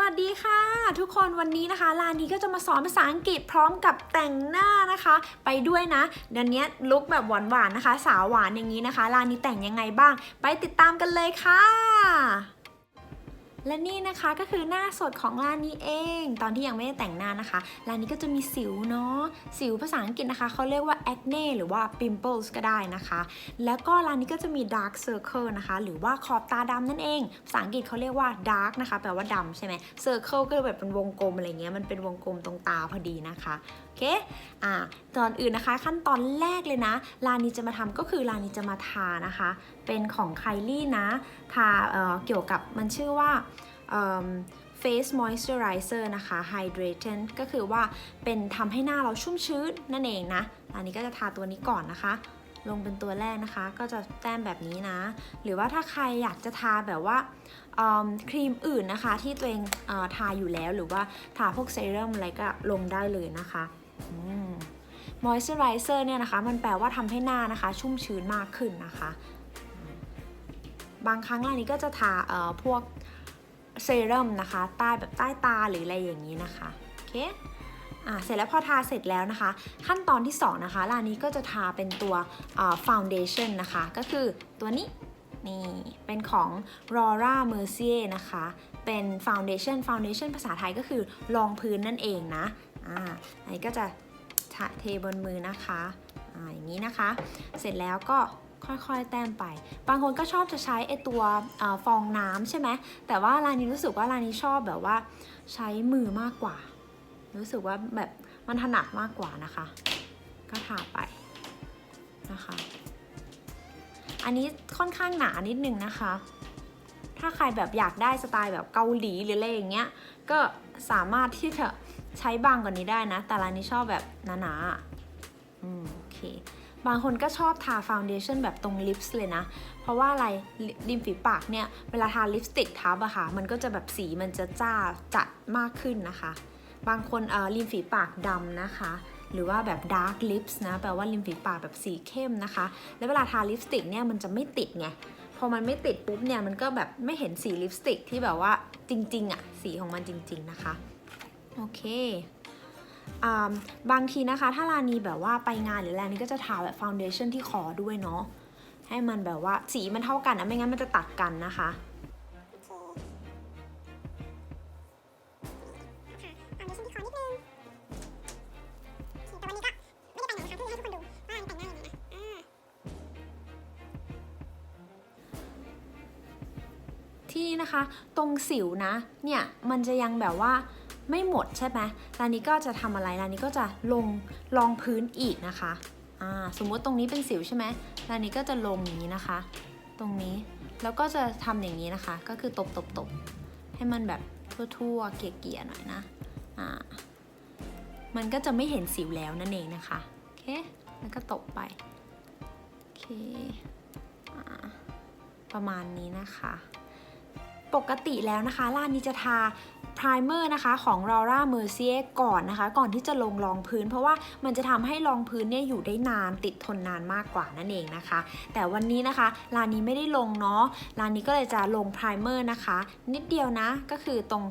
วัสดีค่ะ ทุกคนวันนี้นะคะลานี้ก็จะมาสอนภาษาอังกฤษพร้อมกับแต่งหน้านะคะ ไปด้วยนะเดี๋ยวนี้ลุกแบบหวานๆนะคะ สาวหวานอย่างนี้นะคะลานี้แต่งยังไงบ้าง ไปติดตามกันเลยค่ะ และนี่นะคะก็คือหน้าสดของลานี้เอง ตอนที่ยังไม่ได้แต่งหน้านะคะลานี้ก็จะมีสิวเนาะสิวภาษาอังกฤษนะคะเขาเรียกว่า acne หรือว่า pimples ก็ได้นะคะ แล้วก็ลานี้ก็จะมี dark circle นะคะ หรือว่าขอบตาดำนั่นเอง ภาษาอังกฤษเขาเรียกว่า dark นะคะ แปลว่าดำใช่ไหม circle ก็แบบเป็นวงกลมอะไรเงี้ยมันเป็นวงกลมตรงตาพอดีนะคะ เคอ่าตอนอื่นนะคะ ขั้นตอนแรกเลยนะ ลานีจะมาทำก็คือลานีจะมาทานะคะ เป็นของไคลี่นะ ทาเอ่อเกี่ยวกับมันชื่อว่า face moisturizer นะคะ hydrating ก็คือว่าเป็นทำให้หน้าเราชุ่มชื้นนั่นเองนะ อันนี้ก็จะทาตัวนี้ก่อนนะคะ ลงเป็นตัวแรกนะคะ ก็จะแต้มแบบนี้นะ หรือว่าถ้าใครอยากจะทาแบบว่าครีมอื่นนะคะ ที่ตัวเองอทาอยู่แล้วหรือว่าทาพวกเซรั่มอะไรก็ลงได้เลยนะคะ มอืม moisturizer เนี่ยนะคะ มันแปลว่าทำให้หน้านะคะ ชุ่มชื้นมากขึ้นนะคะ บางครั้งร้านนี้ก็จะทาเอ่อพวกเซรั่มนะคะ ใต้แบบใต้ตาหรืออะไรอย่างนี้นะคะโอเคอ่าเสร็จแล้วพอทาเสร็จแล้วนะคะ ขั้นตอนที่ 2 นะคะร้านนี้ก็จะทาเป็นตัวฟาวเดชั่นนะคะ ก็คือตัวนี้นี่เป็นของ Laura Mercier นะคะ เป็น Foundation Foundation ภาษาไทยก็คือรองพื้นนั่นเองนะ อ่าอันนี้ก็จะเทบนมือนะคะอ่าอย่างนี้นะคะ เสร็จแล้วก็ค่อยๆ แต้มไป บางคนก็ชอบจะใช้ไอตัวอฟองน้ำใช่ไหม แต่ว่าร้านนี้รู้สึกว่าร้านนี้ชอบแบบว่าใช้มือมากกว่า รู้สึกว่าแบบมันถนัดมากกว่านะคะ ก็ทาไปนะคะ อันนี้ค่อนข้างหนานิดนึงนะคะ ถ้าใครแบบอยากได้สไตล์แบบเกาหลีหรืออะไรอย่างเงี้ย ก็สามารถที่จะ ใช้บางกว่านี้ได้นะ แต่ร้านนี้ชอบแบบหนาๆอืมโอเค บางคนก็ชอบทาฟาวเดชั่นแบบตรงลิปส์เลยนะ เพราะว่าอะไรริมฝีปากเนี่ย เวลาทาลิปสติกทับอะค่ะ มันก็จะแบบสีมันจะจ้าจัดมากขึ้นนะคะ บางคนเอ่อริมฝีปากดำนะคะหรือว่าแบบ dark lips นะ แปลว่าริมฝีปากแบบสีเข้มนะคะ แล้วเวลาทาลิปสติกเนี่ยมันจะไม่ติดไง พอมันไม่ติดปุ๊บเนี่ย มันก็แบบไม่เห็นสีลิปสติกที่แบบว่าจริง ๆอะสีของมันจริง ๆ นะคะ โอเคอ่าบางทีนะคะถ้าลานีแบบว่าไปงานหรืออะไรนี่ก็จะทาแบบฟาวเดชั่นที่คอด้วยเนาะให้มันแบบว่าสีมันเท่ากันนะไม่งั้นมันจะตัดกันนะคะค่ะตามด้วยชิ้นที่คอนิดนึงโอเคแต่วันนี้ก็ไม่ได้ไปไหนนะคะเพื่อให้ทุกคนดูว่าแต่งหน้ายังไงนะอ่าที่นี่นะคะ ตรงสิวนะ เนี่ย มันจะยังแบบว่า ไม่หมดใช่ไหมร้านนี้ก็จะทำอะไรร้านนี้ก็จะลงรองพื้นอีกนะคะอ่าสมมุติตรงนี้เป็นสิวใช่ไหมร้านนี้ก็จะลงอย่างนี้นะคะ ตรงนี้แล้วก็จะทำอย่างนี้นะคะ ก็คือตบตบตบให้มันแบบทั่วๆเกลี่ยๆหน่อยนะอ่ามันก็จะไม่เห็นสิวแล้วนั่นเองนะคะโอเคแล้วก็ตบไปโอเคอ่าประมาณนี้นะคะ ปกติแล้วนะคะร้านนี้จะทาพร i เมอร์นะคะของ Laura Mercier ก่อนนะคะ ก่อนที่จะลงรองพื้น เพราะว่ามันจะทำให้รองพื้นเนี่ยอยู่ได้นานติดทนนานมากกว่านั่นเองนะคะ แต่วันนี้นะคะร้านนี้ไม่ได้ลงเนาะร้านนี้ก็เลยจะลงพร i เมอร์นะคะ นิดเดียวนะก็คือตรง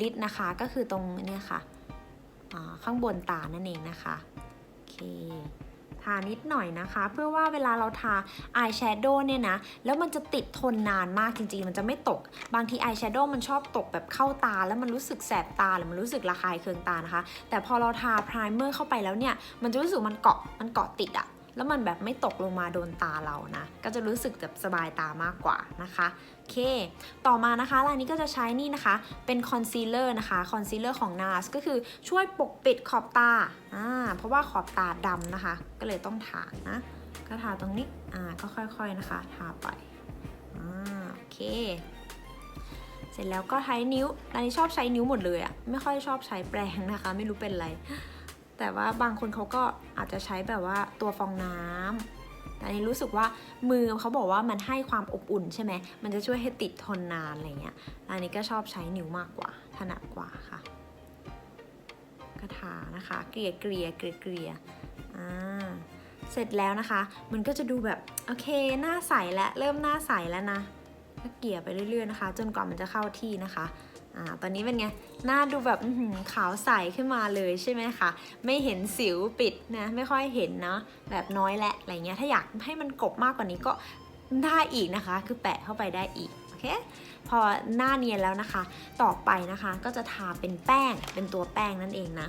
ลิดนะคะ ก็คือตรงเนี่ยค่ะอ่าข้างบนตานั่นเองนะคะโอเค ทานิดหน่อยนะคะ เพื่อว่าเวลาเราทาอายแชโดว์เนี่ยนะ แล้วมันจะติดทนนานมากจริงๆ มันจะไม่ตก บางทีอายแชโดว์มันชอบตกแบบเข้าตา แล้วมันรู้สึกแสบตา หรือมันรู้สึกระคายเคืองตานะคะ แต่พอเราทาพร i เมอร์เข้าไปแล้วเนี่ย มันจะรู้สึกมันเกาะ มันเกาะติดอะแล้วมันแบบไม่ตกลงมาโดนตาเรานะ ก็จะรู้สึกแบบสบายตามากกว่านะคะ เค ต่อมานะคะรายนี้ก็จะใช้นี่นะคะ เป็นคอนซีลเลอร์นะคะ คอนซีลเลอร์ของ NARS ก็คือช่วยปกปิดขอบตาอ่าเพราะว่าขอบตาดำนะคะ ก็เลยต้องทานะ ก็ทาตรงนี้อ่าก็ค่อยๆนะคะ ทาไปอ่าโอเค เสร็จแล้วก็ใช้นิ้วอันนี้ชอบใช้นิ้วหมดเลยอะไม่ค่อยชอบใช้แปรงนะคะ ไม่รู้เป็นไร แต่ว่าบางคนเขาก็อาจจะใช้แบบว่าตัวฟองน้ำ แต่อันนี้รู้สึกว่ามือเขาบอกว่ามันให้ความอบอุ่นใช่ไหม มันจะช่วยให้ติดทนนานอะไรเงี้ย อันนี้ก็ชอบใช้นิ้วมากกว่า ถนัดกว่าค่ะ กระถานะคะ เกลี่ยเกลี่ยเกลี่ยเกลี่ยอ่า เสร็จแล้วนะคะ มันก็จะดูแบบ โอเค หน้าใสแล้วเริ่มหน้าใสแล้วนะ ก็เกลี่ยไปเรื่อยๆนะคะ จนกว่ามันจะเข้าที่นะคะอ่าตอนนี้เป็นไง หน้าดูแบบขาวใสขึ้นมาเลยใช่ไหมคะ ไม่เห็นสิวปิดนะ ไม่ค่อยเห็นเนาะ แบบน้อยแหละอะไรเงี้ย ถ้าอยากให้มันกบมากกว่านี้ก็ได้อีกนะคะ คือแปะเข้าไปได้อีก โอเค พอหน้าเนียนแล้วนะคะ ต่อไปนะคะ ก็จะทาเป็นแป้ง เป็นตัวแป้งนั่นเองนะ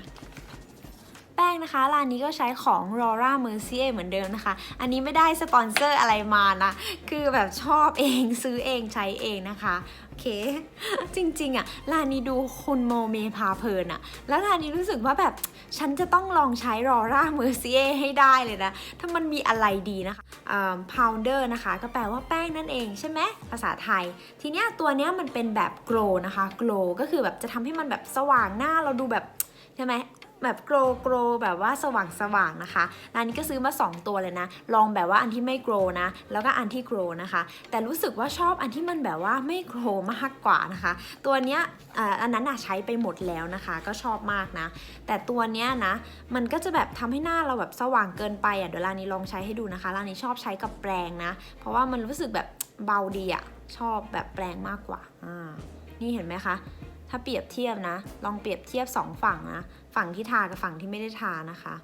ป้งนะคะ ร้านนี้ก็ใช้ของ Laura Mercier เหมือนเดิมนะคะ อันนี้ไม่ได้สปอนเซอร์อะไรมานะ คือแบบชอบเองซื้อเองใช้เองนะคะโอเค จริงๆอะร้านนี้ดูคุณโมเมพาเพลินอะแล้วร้านนี้รู้สึกว่าแบบฉันจะต้องลองใช้ Laura Mercier ให้ได้เลยนะ ถ้ามันมีอะไรดีนะคะอ่า powder นะคะ ก็แปลว่าแป้งนั่นเองใช่ไหมภาษาไทย ทีเนี้ยตัวเนี้ยมันเป็นแบบ glow นะคะ glow ก็คือแบบจะทำให้มันแบบสว่างหน้าเราดูแบบใช่ไหม แบบโกรโกรแบบว่าสว่างสว่างๆนะคะร้านนี้ก็ซื้อมา 2 ตัวเลยนะ ลองแบบว่าอันที่ไม่โกรนะ แล้วก็อันที่โกรนะคะ แต่รู้สึกว่าชอบอันที่มันแบบว่าไม่โกรมากกว่านะคะ ตัวเนี้ยอ่าอันนั้นอะใช้ไปหมดแล้วนะคะ ก็ชอบมากนะ แต่ตัวเนี้ยนะมันก็จะแบบทำให้หน้าเราแบบสว่างเกินไปอะเดี๋ยวร้านนี้ลองใช้ให้ดูนะคะร้านนี้ชอบใช้กับแปรงนะ เพราะว่ามันรู้สึกแบบเบาดีอะชอบแบบแปรงมากกว่าอ่านี่เห็นไหมคะ ถ้าเปรียบเทียบนะ ลองเปรียบเทียบสองฝั่งนะ ฝั่งที่ทากับฝั่งที่ไม่ได้ทานะคะ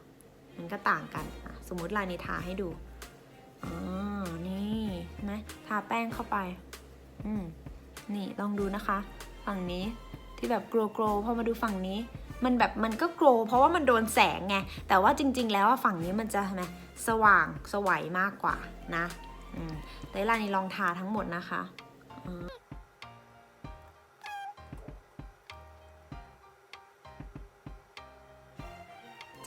มันก็ต่างกัน สมมติลายนี้ทาให้ดูอ๋อนี่นไหมทาแป้งเข้าไป อืม นี่ลองดูนะคะ ฝั่งนี้ที่แบบโกลโกลพอมาดูฝั่งนี้ มันแบบมันก็โกลเพราะว่ามันโดนแสงไง แต่ว่าจริง ๆ แล้วฝั่งนี้มันจะทำไมสว่างสวัยมากกว่านะ อืมแต่ลายนี้ลองทาทั้งหมดนะคะอืม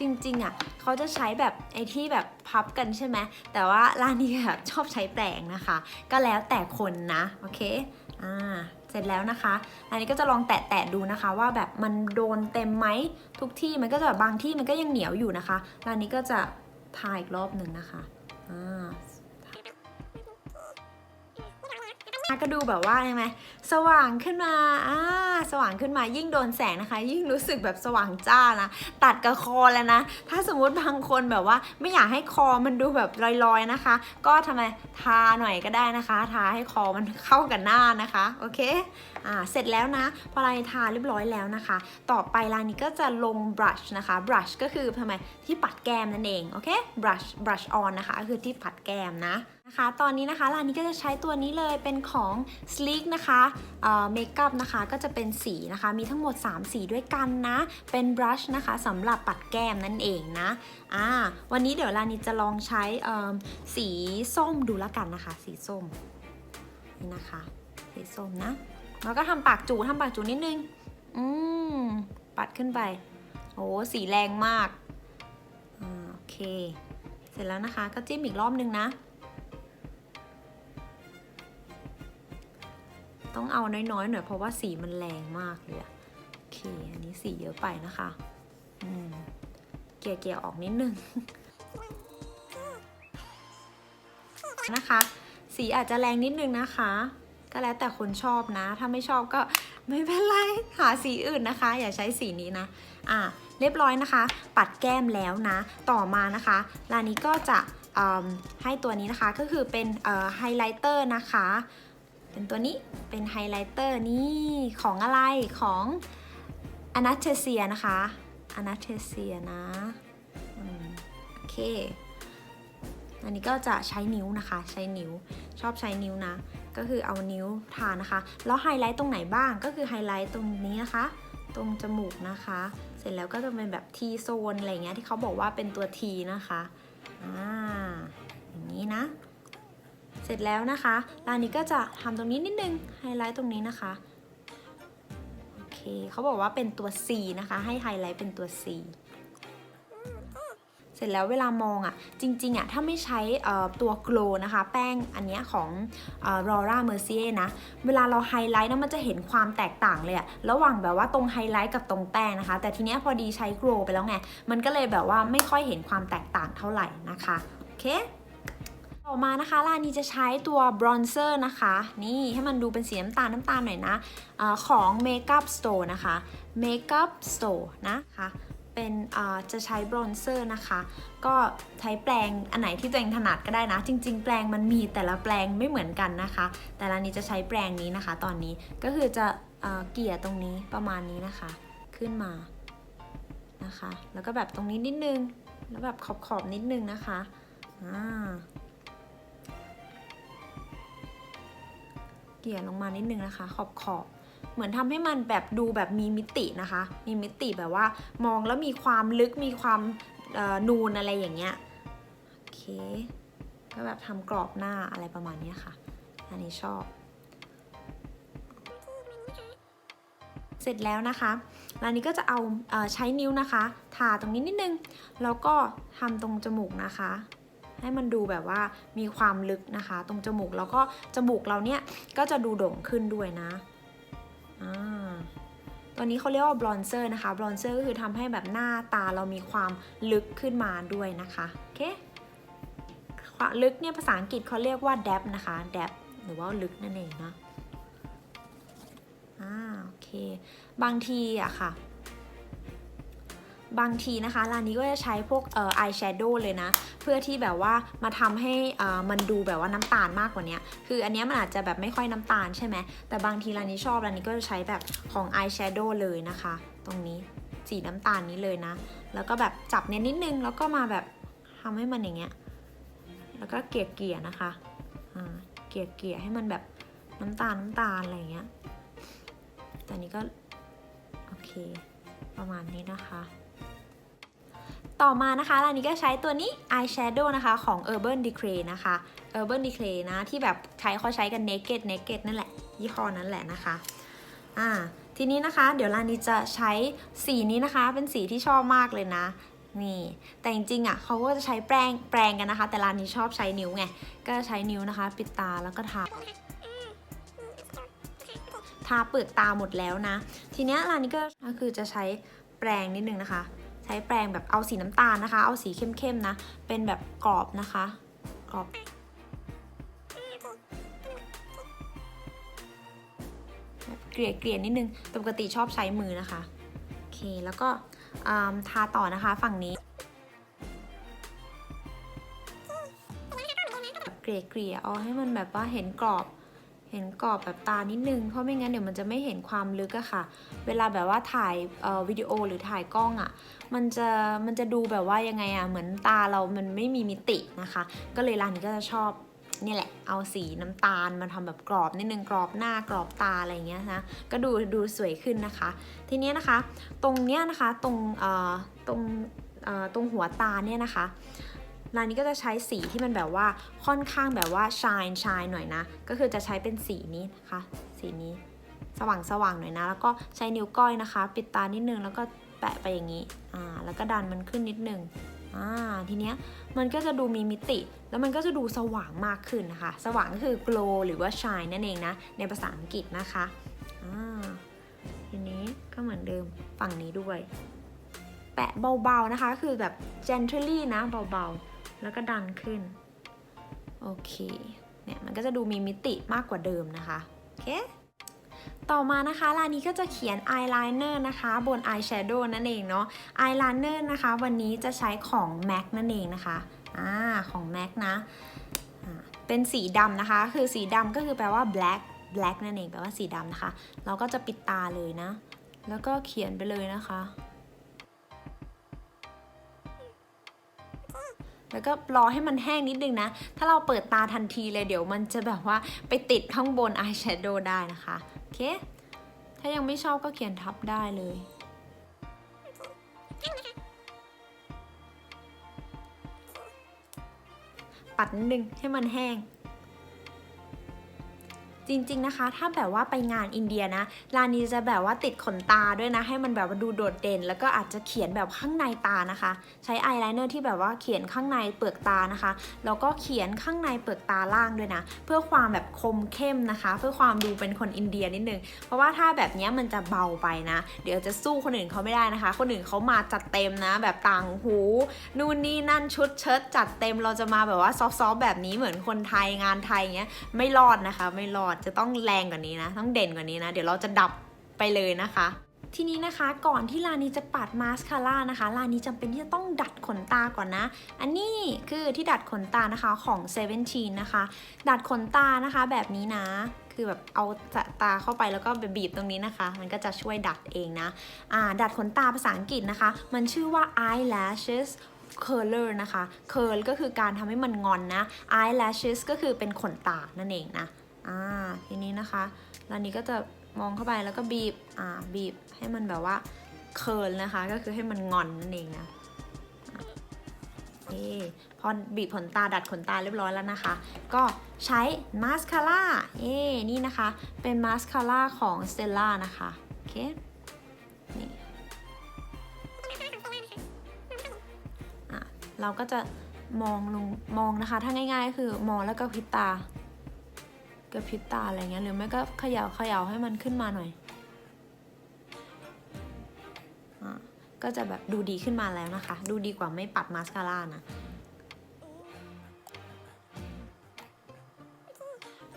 จริงๆอะเขาจะใช้แบบไอ้ที่แบบพับกันใช่ไหมแต่ว่าร้านนี้แบบชอบใช้แปรงนะคะ ก็แล้วแต่คนนะโอเคอ่าเสร็จแล้วนะคะ อันนี้ก็จะลองแตะๆดูนะคะ ว่าแบบมันโดนเต็มไหมทุกที่มันก็จะแบบบางที่มันก็ยังเหนียวอยู่นะคะร้านนี้ก็จะทาอีกรอบหนึ่งนะคะอ่า ก็ดูแบบว่าใช่ไหมสว่างขึ้นมาอ่าสว่างขึ้นมายิ่งโดนแสงนะคะ ยิ่งรู้สึกแบบสว่างจ้านะตัดกับคอแล้วนะ ถ้าสมมุติบางคนแบบว่า ไม่อยากให้คอมันดูแบบลอยๆนะคะ ก็ทำไมทาหน่อยก็ได้นะคะ ทาให้คอมันเข้ากับหน้านะคะโอเคอ่าเสร็จแล้วนะพอลายทาเรียบร้อยแล้วนะคะ ต่อไปลายนี้ก็จะลง brush นะคะ brush ก็คือทำไมที่ปัดแก้มนั่นเองโอเค brush brush on นะคะก็คือที่ปัดแก้มนะ นะคะตอนนี้นะคะร้านนี้ก็จะใช้ตัวนี้เลยเป็นของ Sleek นะคะเมคอัพนะคะก็จะเป็นสีนะคะมีทั้งหมด 3 สีด้วยกันนะ เป็นบรัชนะคะสำหรับปัดแก้มนั่นเองนะอ่าวันนี้เดี๋ยวร้านนี้จะลองใช้สีส้มดูแล้วกันนะคะ สีส้มนี่นะคะ สีส้มนะแล้วก็ทำปากจูทำปากจูนิดนึงอืมปัดขึ้นไปโอ้สีแรงมากอ่าโอเค เสร็จแล้วนะคะก็จิ้มอีกรอบนึงนะ ต้องเอาน้อยๆหน่อยเพราะว่าสีมันแรงมากเลยอะโอเค อันนี้สีเยอะไปนะคะ อืม เกลี่ยๆออกนิดนึง นะคะ สีอาจจะแรงนิดนึงนะคะ ก็แล้วแต่คนชอบนะ ถ้าไม่ชอบก็ไม่เป็นไร หาสีอื่นนะคะ อย่าใช้สีนี้นะ อะเรียบร้อยนะคะ ปัดแก้มแล้วนะ ต่อมานะคะร้านี้ก็จะให้ตัวนี้นะคะ ก็คือเป็นไฮไลท์เตอร์นะคะ เป็นตัวนี้เป็นไฮไลท์เตอร์นี่ของอะไรของ a n a s t a s i a นะคะ a n a s t a s i a นะโอเค อันนี้ก็จะใช้นิ้วนะคะ ใช้นิ้วชอบใช้นิ้วนะ ก็คือเอานิ้วทานะคะ แล้วไฮไลท์ตรงไหนบ้างก็คือไฮไลท์ตรงนี้นะคะ ตรงจมูกนะคะ เสร็จแล้วก็จะเป็นแบบ T โซนอะไรเงี้ยที่เขาบอกว่าเป็นตัว T นะคะอ่าอย่างนี้นะ ร็จแล้วนะคะร้านนี้ก็จะทำตรงนี้นิดนึงไฮไลท์ตรงนี้นะคะโอเคเขาบอกว่าเป็นตัว C นะคะ ให้ไฮไลท์เป็นตัว C เสร็จแล้วเวลามองอะจริงๆอะถ้าไม่ใช้ตัวโกลนะคะ แป้งอันเนี้ยของเอ่อ Laura Mercier นะ เวลาเราไฮไลท์นะมันจะเห็นความแตกต่างเลยอะระหว่างแบบว่าตรงไฮไลท์กับตรงแป้งนะคะ แต่ทีเนี้ยพอดีใช้โกลไปแล้วไง มันก็เลยแบบว่าไม่ค่อยเห็นความแตกต่างเท่าไหร่นะคะ โอเค ต่อมานะคะร้านี้จะใช้ตัวบรอนเซอร์นะคะ นี่ให้มันดูเป็นสีน้ำตาลน้ำตาลหน่อยนะอของ Makeup Store นะคะ Makeup Store นะคะเป็นจะใช้บรอนเซอร์นะคะ ก็ใช้แปรงอันไหนที่ตัวเองถนัดก็ได้นะ จริง ๆ แปรงมันมีแต่ละแปรงไม่เหมือนกันนะคะ แต่ร้านี้จะใช้แปรงนี้นะคะ ตอนนี้ก็คือจะเอ่อเกลี่ยตรงนี้ประมาณนี้นะคะ ขึ้นมานะคะ แล้วก็แบบตรงนี้นิดนึง แล้วแบบขอบขอบๆนิดนึงนะคะอ่า เกลี่ยลงมานิดนึงนะคะ ขอบขอบเหมือนทำให้มันแบบดูแบบมีมิตินะคะ มีมิติแบบว่ามองแล้วมีความลึกมีความนูนอะไรอย่างเงี้ยโอเค ก็แบบทำกรอบหน้าอะไรประมาณนี้ค่ะ อันนี้ชอบ เสร็จแล้วนะคะร้านนี้ก็จะเอาเออใช้นิ้วนะคะ ทาตรงนี้นิดนึง แล้วก็ทำตรงจมูกนะคะ ให้มันดูแบบว่ามีความลึกนะคะ ตรงจมูกแล้วก็จมูกเราเนี่ยก็จะดูโด่งขึ้นด้วยนะอ่าตัวนี้เขาเรียกว่าบลอนเซอร์นะคะบลอนเซอร์ก็คือทำให้แบบหน้าตาเรามีความลึกขึ้นมาด้วยนะคะโอเคความลึกเนี่ยภาษาอังกฤษเขาเรียกว่า depth นะคะ depth หรือว่าลึกนั่นเองนะอ่าโอเค บางทีอะค่ะ บางทีนะคะร้านนี้ก็จะใช้พวกเอ่อ eye shadow เลยนะ เพื่อที่แบบว่ามาทำให้อ่ามันดูแบบว่าน้ำตาลมากกว่านี้คืออันนี้มันอาจจะแบบไม่ค่อยน้ำตาลใช่ไหมแต่บางทีร้านนี้ชอบร้านนี้ก็จะใช้แบบของ eye shadow เลยนะคะ ตรงนี้สีน้ำตาลนี้เลยนะ แล้วก็แบบจับเนี้ยนิดนึงแล้วก็มาแบบทำให้มันอย่างเงี้ยแล้วก็เกลี่ยเกลี่ยๆนะคะอ่าเกลี่ยเกลี่ยๆให้มันแบบน้ำตาลน้ำตาลอะไรเงี้ยแต่อันนี้ก็โอเคประมาณนี้นะคะ ต่อมานะคะร้านนี้ก็ใช้ตัวนี้ eyeshadow นะคะของ Urban Decay นะคะ Urban Decay นะ ที่แบบใช้เขาใช้กัน naked naked นั่นแหละ ยี่ห้อนั่นแหละนะคะ อ่า ทีนี้นะคะ เดี๋ยวร้านนี้จะใช้สีนี้นะคะ เป็นสีที่ชอบมากเลยนะนี่ แต่จริงๆอะเขาก็จะใช้แปรงแปรงกันนะคะ แต่ร้านนี้ชอบใช้นิ้วไง ก็ใช้นิ้วนะคะ ปิดตาแล้วก็ทาทาเปลือกตาหมดแล้วนะ ทีเนี้ยร้านนี้ก็คือจะใช้แปรงนิดนึงนะคะ ช้แปรงแบบเอาสีน้ำตาลนะคะ เอาสีเข้มๆนะ เป็นแบบกรอบนะคะ กรอบเกลี่ยเกลี่ยนิดนึงปกติชอบใช้มือนะคะ โอเค แล้วก็ทาต่อนะคะฝั่งนี้ เกลี่ยเกลี่ยเอาให้มันแบบว่าเห็นกรอบ เห็นกรอบแบบตานิดนึง เพราะไม่งั้นเดี๋ยวมันจะไม่เห็นความลึกอะค่ะ เวลาแบบว่าถ่ายวิดีโอหรือถ่ายกล้องอะมันจะมันจะดูแบบว่ายังไงอะเหมือนตาเรามันไม่มีมิตินะคะ ก็เลยร้านนี้ก็จะชอบนี่แหละ เอาสีน้ำตาลมาทำแบบกรอบนิดนึงกรอบหน้ากรอบตาอะไรอย่างเงี้ยนะ ก็ดูดูสวยขึ้นนะคะ ทีเนี้ยนะคะ ตรงเนี้ยนะคะ ตรงเอ่อตรงเอ่อตรงหัวตาเนี่ยนะคะ ร้านนี้ก็จะใช้สีที่มันแบบว่าค่อนข้างแบบว่า shine shine หน่อยนะ ก็คือจะใช้เป็นสีนี้นะคะ สีนี้สว่างสว่างหน่อยนะ แล้วก็ใช้นิ้วก้อยนะคะ ปิดตานิดนึงแล้วก็แปะไปอย่างนี้ อ่า แล้วก็ดันมันขึ้นนิดนึงอ่า ทีเนี้ยมันก็จะดูมีมิติ แล้วมันก็จะดูสว่างมากขึ้นนะคะ สว่างก็คือ glow หรือว่า shine นั่นเองนะ ในภาษาอังกฤษนะคะ อ่า ทีนี้ก็เหมือนเดิมฝั่งนี้ด้วย แปะเบาๆนะคะ คือแบบ gently นะเบาๆ แล้วก็ดันขึ้น โอเค เนี่ยมันก็จะดูมีมิติมากกว่าเดิมนะคะ โอเค ต่อมานะคะร้านนี้ก็จะเขียนอายไลเนอร์นะคะบนอายแชโดว์นั่นเองเนาะอายไลเนอร์นะคะวันนี้จะใช้ของ MAC นั่นเองนะคะอ่าของ MAC นะอ่าเป็นสีดำนะคะ คือสีดำก็คือแปลว่า black black นั่นเองแปลว่าสีดำนะคะ เราก็จะปิดตาเลยนะ แล้วก็เขียนไปเลยนะคะ แล้วก็รอให้มันแห้งนิดนึงนะ ถ้าเราเปิดตาทันทีเลยเดี๋ยวมันจะแบบว่าไปติดข้างบนอายแชโดว์ได้นะคะ โอเค ถ้ายังไม่ชอบก็เขียนทับได้เลยปัดนิดนึงให้มันแห้ง จริงๆนะคะ ถ้าแบบว่าไปงานอินเดียนะร้านนี้จะแบบว่าติดขนตาด้วยนะ ให้มันแบบว่าดูโดดเด่น แล้วก็อาจจะเขียนแบบข้างในตานะคะ ใช้อายไลเนอร์ที่แบบว่าเขียนข้างในเปลือกตานะคะแล้วก็เขียนข้างในเปลือกตาล่างด้วยนะ เพื่อความแบบคมเข้มนะคะ เพื่อความดูเป็นคนอินเดียนิดนึงเพราะว่าถ้าแบบนี้มันจะเบาไปนะ เดี๋ยวจะสู้คนอื่นเขาไม่ได้นะคะ คนอื่นเขามาจัดเต็มนะ แบบต่างหูนู่นนี่นั่นชุดเชิ้ตจัดเต็มเราจะมาแบบว่าซอฟๆแบบนี้เหมือนคนไทยงานไทยเงี้ยไม่รอดนะคะ ไม่รอดจะต้องแรงกว่านี้นะ ต้องเด่นกว่านี้นะ เดี๋ยวเราจะดับไปเลยนะคะทีนี้นะคะก่อนที่ลานีจะปัดมาสคาร่านะคะลานีจำเป็นที่จะต้องดัดขนตาก่อนนะ อันนี้คือที่ดัดขนตานะคะของ Seventeen นะคะ ดัดขนตานะคะแบบนี้นะคือคือแบบเอาตาเข้าไปแล้วก็บีบตรงนี้นะคะ มันก็จะช่วยดัดเองนะอ่าดัดขนตาภาษาอังกฤษนะคะ มันชื่อว่า eyelashes curler นะคะ curl ก็คือการทำให้มันงอนนะ eyelashes ก็คือเป็นขนตานั่นเองนะ อ่าทีนี้นะคะแล้วนี้ก็จะมองเข้าไปแล้วก็บีบอ่าบีบให้มันแบบว่า curl นะคะ ก็คือให้มันงอนนั่นเองนะอะโอพอบีบขนตาดัดขนตาเรียบร้อยแล้วนะคะ ก็ใช้มาสคาร่าเอ้นี่นะคะ เป็นมาสคาร่าของ Stella นะคะ โอเค นี่อะเราก็จะมองลงมองนะคะ ถ้าง่ายๆ คือมองแล้วก็พิตา กระพริบตาอะไรเงี้ยหรือไม่ก็เขย่าเขย่าให้มันขึ้นมาหน่อยอก็จะแบบดูดีขึ้นมาแล้วนะคะ ดูดีกว่าไม่ปัดมาสคาร่านะ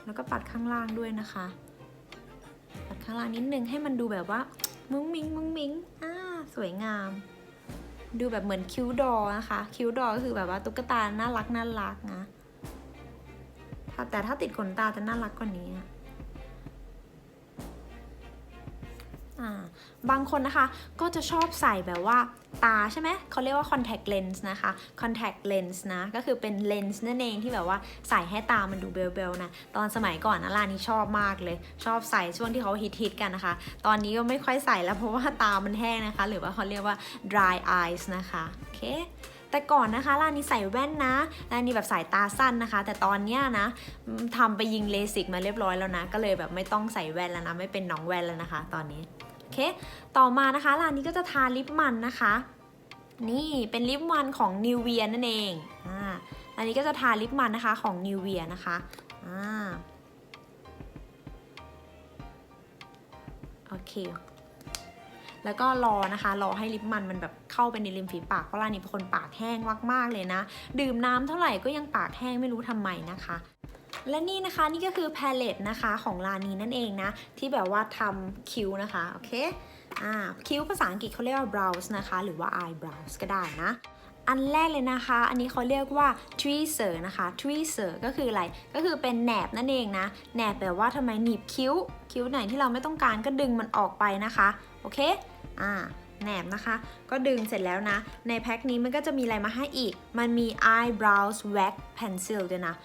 แล้วก็ปัดข้างล่างด้วยนะคะ ปัดข้างล่างนิดนึงให้มันดูแบบว่า มุ้งมิ้งมุ้งมิ้งอ่าสวยงาม ดูแบบเหมือนคิ้วดอนะคะ คิ้วดอก็คือแบบว่าตุ๊กตา น่ารักน่ารักนะ ถ้าแต่ถ้าติดขนตาจะน่ารักกว่านี้อะบางคนนะคะก็จะชอบใส่แบบว่าตาใช่ไหมเขาเรียกว่า contact lens นะคะ contact lens นะ ก็คือเป็นเลนส์นั่นเองที่แบบว่าใส่ให้ตามันดูเบลๆนะ ตอนสมัยก่อนนะลานี่ชอบมากเลย ชอบใส่ช่วงที่เขาฮิตๆกันนะคะ ตอนนี้ก็ไม่ค่อยใส่แล้วเพราะว่าตามันแห้งนะคะ หรือว่าเขาเรียกว่า dry eyes นะคะ โอเค แต่ก่อนนะคะลานี่ใส่แว่นนะลานี่แบบสายตาสั้นนะคะ แต่ตอนเนี้ยนะทำไปยิงเลสิกมาเรียบร้อยแล้วนะ ก็เลยแบบไม่ต้องใส่แว่นแล้วนะ ไม่เป็นน้องแว่นแล้วนะคะ ตอนนี้โอเค ต่อมานะคะร้านนี้ก็จะทาลิปมันนะคะ นี่เป็นลิปมันของ n i v e a นั่นเองอ่าอันนี้ก็จะทาลิปมันนะคะของ n i v e a นะคะอ่าโอเค แล้วก็รอนะคะ รอให้ลิปมันมันแบบเข้าไปในริมฝีปาก เพราะร้านนี้เป็นคนปากแห้งมากๆเลยนะ ดื่มน้ำเท่าไหร่ก็ยังปากแห้งไม่รู้ทำไมนะคะและนี่นะคะนี่ก็คือแพลเลตนะคะของลานีนั่นเองนะ ที่แบบว่าทำคิ้วนะคะ โอเคอ่าคิ้วภาษาอังกฤษเขาเรียกว่า brows นะคะ หรือว่า eyebrows ก็ได้นะ อันแรกเลยนะคะ อันนี้เขาเรียกว่า tweezer นะคะ tweezer ก็คืออะไรก็คือเป็นแหนบนั่นเองนะแหนบแบบว่าทำไมหนีบคิ้ว คิ้วไหนที่เราไม่ต้องการก็ดึงมันออกไปนะคะ โอเค อ่าแหนบนะคะ ก็ดึงเสร็จแล้วนะ ในแพ็คนี้มันก็จะมีอะไรมาให้อีก มันมี eyebrows wax pencil ด้วยนะ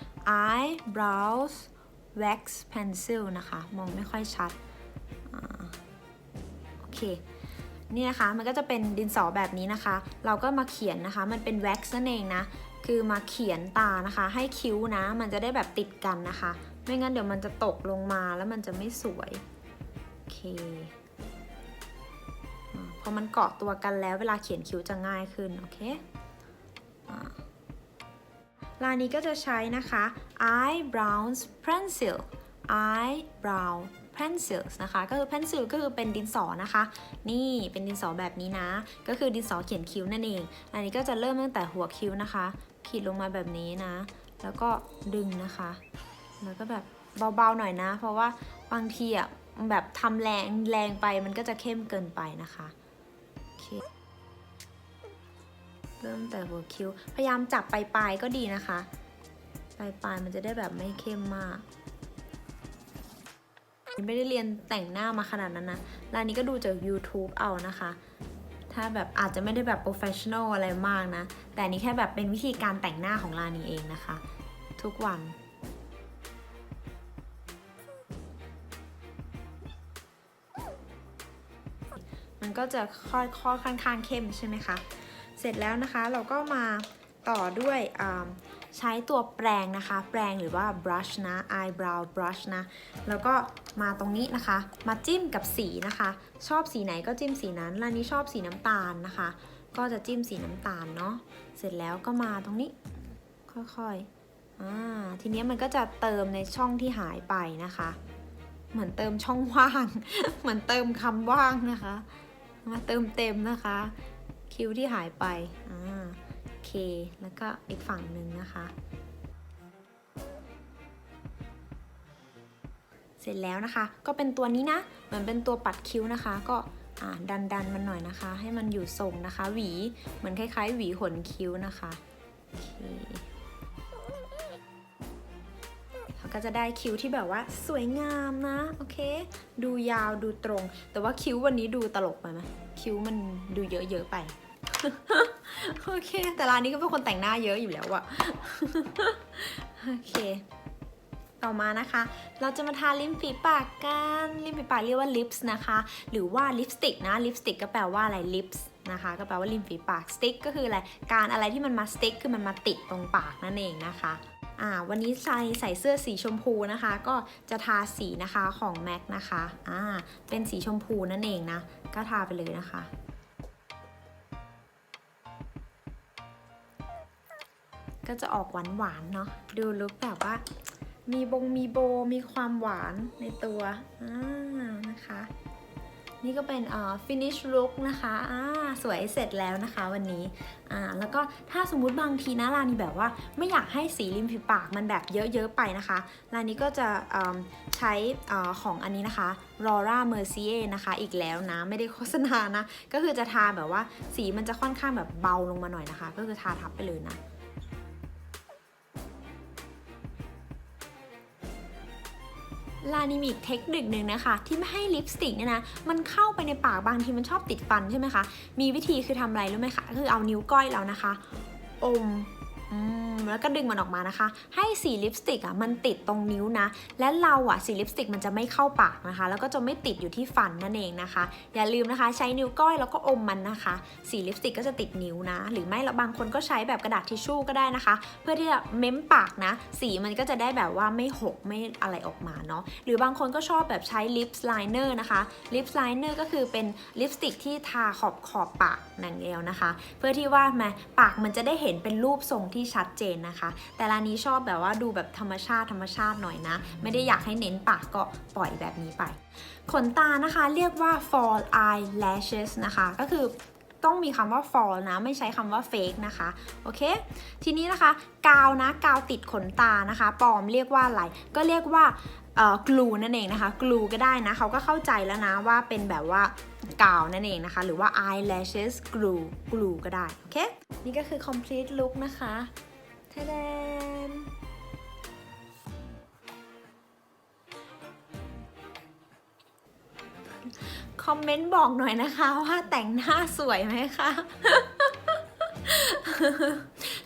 eyebrows wax pencil นะคะ มองไม่ค่อยชัดอโอเค นี่นะคะ มันก็จะเป็นดินสอแบบนี้นะคะ เราก็มาเขียนนะคะ มันเป็น wax นั่นเองนะ คือมาเขียนตานะคะ ให้คิ้วนะ มันจะได้แบบติดกันนะคะ ไม่งั้นเดี๋ยวมันจะตกลงมาแล้วมันจะไม่สวย โอเค อ่าพอมันเกาะตัวกันแล้วเวลาเขียนคิ้วจะง่ายขึ้น โอเคลายนี้ก็จะใช้นะคะ eyebrows pencil eyebrow pencils นะคะก็คือ pencil ก็คือเป็นดินสอนะคะ นี่เป็นดินสอแบบนี้นะ ก็คือดินสอเขียนคิ้วนั่นเอง อันนี้ก็จะเริ่มตั้งแต่หัวคิ้วนะคะ ขีดลงมาแบบนี้นะ แล้วก็ดึงนะคะ แล้วก็แบบเบาๆหน่อยนะ เพราะว่าบางทีอะแบบทำแรงแรงไปมันก็จะเข้มเกินไปนะคะ เคเริ่มแต่หัวคิ้ว พยายามจับปลายๆก็ดีนะคะ ปลายๆมันจะได้แบบไม่เข้มมาก ไม่ได้เรียนแต่งหน้ามาขนาดนั้นนะ ร้านนี้ก็ดูจาก YouTube เอานะคะ ถ้าแบบอาจจะไม่ได้แบบ professional อะไรมากนะ แต่นี้แค่แบบเป็นวิธีการแต่งหน้าของร้านนี้เองนะคะ ทุกวัน ก็จะค่อยค่อค่อนข้างเข้มใช่ไหมคะ เสร็จแล้วนะคะเราก็มาต่อด้วยใช้ตัวแปรงนะคะ แปรงหรือว่า brush นะ eyebrow brush นะ แล้วก็มาตรงนี้นะคะ มาจิ้มกับสีนะคะ ชอบสีไหนก็จิ้มสีนั้นร้านนี้ชอบสีน้ำตาลนะคะ ก็จะจิ้มสีน้ำตาลเนาะ เสร็จแล้วก็มาตรงนี้ ค่อยๆอ่าทีนี้มันก็จะเติมในช่องที่หายไปนะคะ เหมือนเติมช่องว่าง เหมือนเติมคำว่างนะคะ มาเติมเต็มนะคะ คิ้วที่หายไปอ่าโอเค แล้วก็อีกฝั่งหนึ่งนะคะ เสร็จแล้วนะคะ ก็เป็นตัวนี้นะ เหมือนเป็นตัวปัดคิ้วนะคะ ก็ดันดันมันหน่อยนะคะ ให้มันอยู่ทรงนะคะ หวี เหมือนคล้ายๆ หวีขนคิ้วนะคะ โอเค มันก็จะได้คิ้วที่แบบว่าสวยงามนะ โอเค ดูยาวดูตรง แต่ว่าคิ้ววันนี้ดูตลกไปไหมคิ้วมันดูเยอะๆไป โอเค แต่ร้านนี้ก็เป็นคนแต่งหน้าเยอะอยู่แล้วอะโอเค ต่อมานะคะ เราจะมาทาริมฝีปากกันริมฝีปากเรียกว่าลิปส์นะคะ หรือว่าลิปสติกนะ ลิปสติกก็แปลว่าอะไรลิปส์นะคะก็แปลว่าริมฝีปากสติ๊กก็คืออะไร การอะไรที่มันมาสติ๊กคือมันมาติดตรงปากนั่นเองนะคะ อ่าวันนี้ใส่ใส่เสื้อสีชมพูนะคะ ก็จะทาสีนะคะของ MAC นะคะอ่าเป็นสีชมพูนั่นเองนะ ก็ทาไปเลยนะคะก็จะออกหวานหวานๆเนาะดูลุคแบบว่า มีบงมีโบมีความหวานในตัวอ่านะคะ นี่ก็เป็นเอ่อ finish look นะคะอ่าสวยเสร็จแล้วนะคะวันนี้อ่าแล้วก็ถ้าสมมุติบางทีนะลานีแบบว่าไม่อยากให้สีริมฝีปากมันแบบเยอะๆไปนะคะลานีก็จะเอิ่มใช้ออของอันนี้นะคะ Laura Mercier นะคะอีกแล้วนะไม่ได้โฆษณานะ ก็คือจะทาแบบว่าสีมันจะค่อนข้างแบบเบาลงมาหน่อยนะคะ ก็คือทาทับไปเลยนะ ลานิมิกเทคนิคหนึ่งนะคะ ที่ไม่ให้ลิปสติกเนี่ยนะมันเข้าไปในปากบางทีมันชอบติดฟันใช่ไหมคะ มีวิธีคือทำอะไรรู้ไหมคะ คือเอานิ้วก้อยเรานะคะ อมอืม แล้วก็ดึงมันออกมานะคะ ให้สีลิปสติกอะมันติดตรงนิ้วนะ และเราอะสีลิปสติกมันจะไม่เข้าปากนะคะ แล้วก็จะไม่ติดอยู่ที่ฟันนั่นเองนะคะ อย่าลืมนะคะใช้นิ้วก้อยแล้วก็อมมันนะคะ สีลิปสติกก็จะติดนิ้วนะ หรือไม่เราบางคนก็ใช้แบบกระดาษทิชชู่ก็ได้นะคะ เพื่อที่จะเม้มปากนะ สีมันก็จะได้แบบว่าไม่หกไม่อะไรออกมาเนาะหรือบางคนก็ชอบแบบใช้ลิปสไลเนอร์นะคะลิปสไลเนอร์ก็คือเป็นลิปสติกที่ทาขอบขอบปากนั่นเองนะคะ เพื่อที่ว่าแมปากมันจะได้เห็นเป็นรูปทรงที่ชัดเจนนะคะ แต่ร้านนี้ชอบแบบว่าดูแบบธรรมชาติธรรมชาติหน่อยนะ ไม่ได้อยากให้เน้นปากก็ปล่อยแบบนี้ไป ขนตานะคะเรียกว่า fall eyelashes นะคะ ก็คือต้องมีคำว่า fall นะ ไม่ใช้คำว่า fake นะคะ โอเค ทีนี้นะคะ กาวนะ กาวติดขนตานะคะ ปลอมเรียกว่าอะไร ก็เรียกว่ากลูนั่นเองนะคะ กลูก็ได้นะ เขาก็เข้าใจแล้วนะว่าเป็นแบบว่ากาวนั่นเองนะคะ หรือว่า eyelashes glue glue ก็ได้ โอเค นี่ก็คือ complete look นะคะ ทะเดนคอมเมนต์บอกหน่อยนะคะว่าแต่งหน้าสวยไหมคะ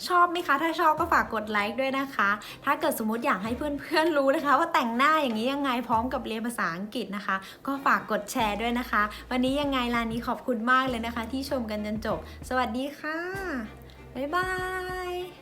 ชอบไหมคะ ถ้าชอบก็ฝากกดไลค์ด้วยนะคะ ถ้าเกิดสมมติอยากให้เพื่อนๆรู้นะคะ ว่าแต่งหน้าอย่างนี้ยังไงพร้อมกับเรียนภาษาอังกฤษนะคะ ก็ฝากกดแชร์ด้วยนะคะ วันนี้ยังไงร้านนี้ขอบคุณมากเลยนะคะ ที่ชมกันจนจบ สวัสดีค่ะ บ๊ายบาย